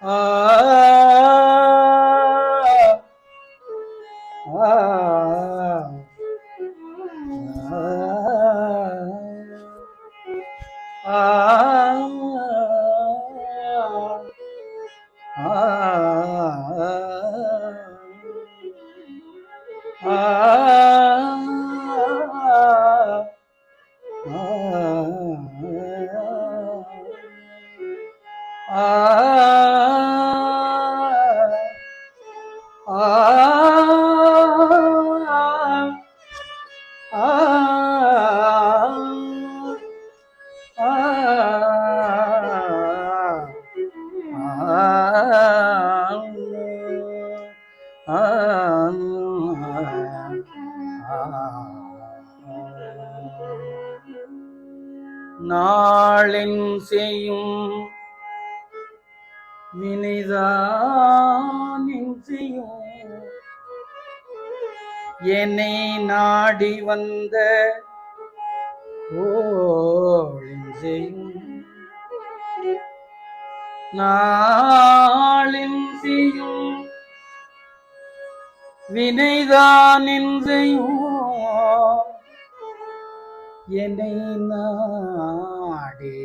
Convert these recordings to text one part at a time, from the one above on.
Ah நாளின் செய்யும் வினைதானின் செய்யும் என்னை நாடி வந்த ஓளின் நாளின் செய்யும் வினைதானின் செய்யும் என்னை நாடி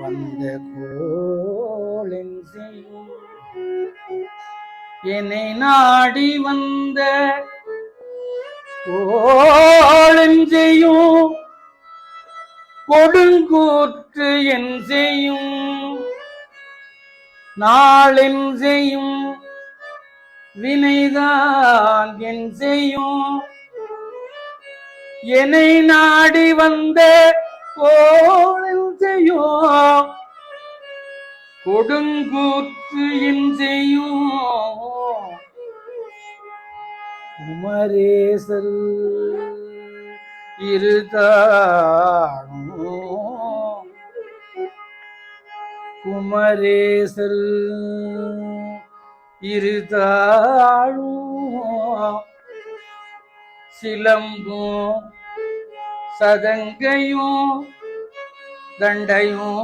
வந்த கோளின் செய்யும் என்னை நாடி வந்த ஓழஞ்செய்யும் கொடுங்கூற்று என் செய்யும். நாளின் செய்யும் வினைதான் என் செய்யும். என்னை நாடி வந்த கோளில் செய்யும் கொடுங்கூற்று என் செய்யும். குமரேசல் இருதானோ குமரேசல் இருதாழும் சிலம்பும் சதங்கையும் தண்டையும்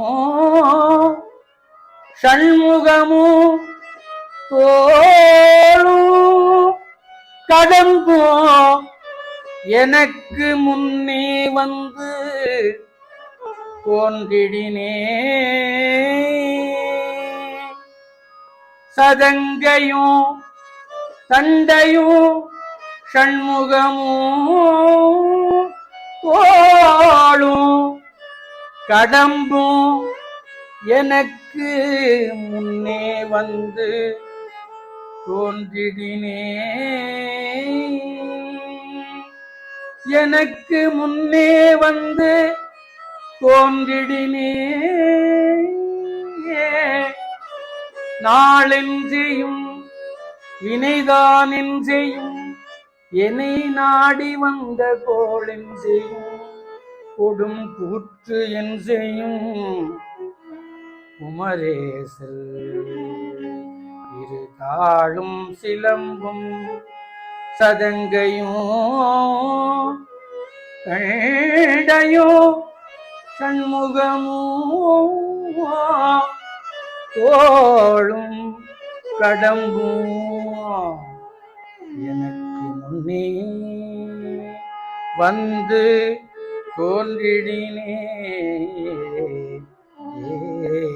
ஷண்முகமும் தோளும் கடம்போ எனக்கு முன்னே வந்து தோன்றிடினே சதங்கையும் தண்டையும் ஷண்முகமும் தோளும் கடம்பும் எனக்கு முன்னே வந்து தோன்றிடினே எனக்கு முன்னே வந்து தோன்றிடினே நாளெஞ்செய்யும் வினைதானின் என்னை நாடி வந்த கோளின் கொடும் கூற்று என் செய்யும் குமரேசல் தாழும் சிலம்பும் சதங்கையும் கண்டையும் சண்முகமும் தோளும் கடம்பும் எனக்கு முன்னே வந்து தோன்றிடினே. ஏ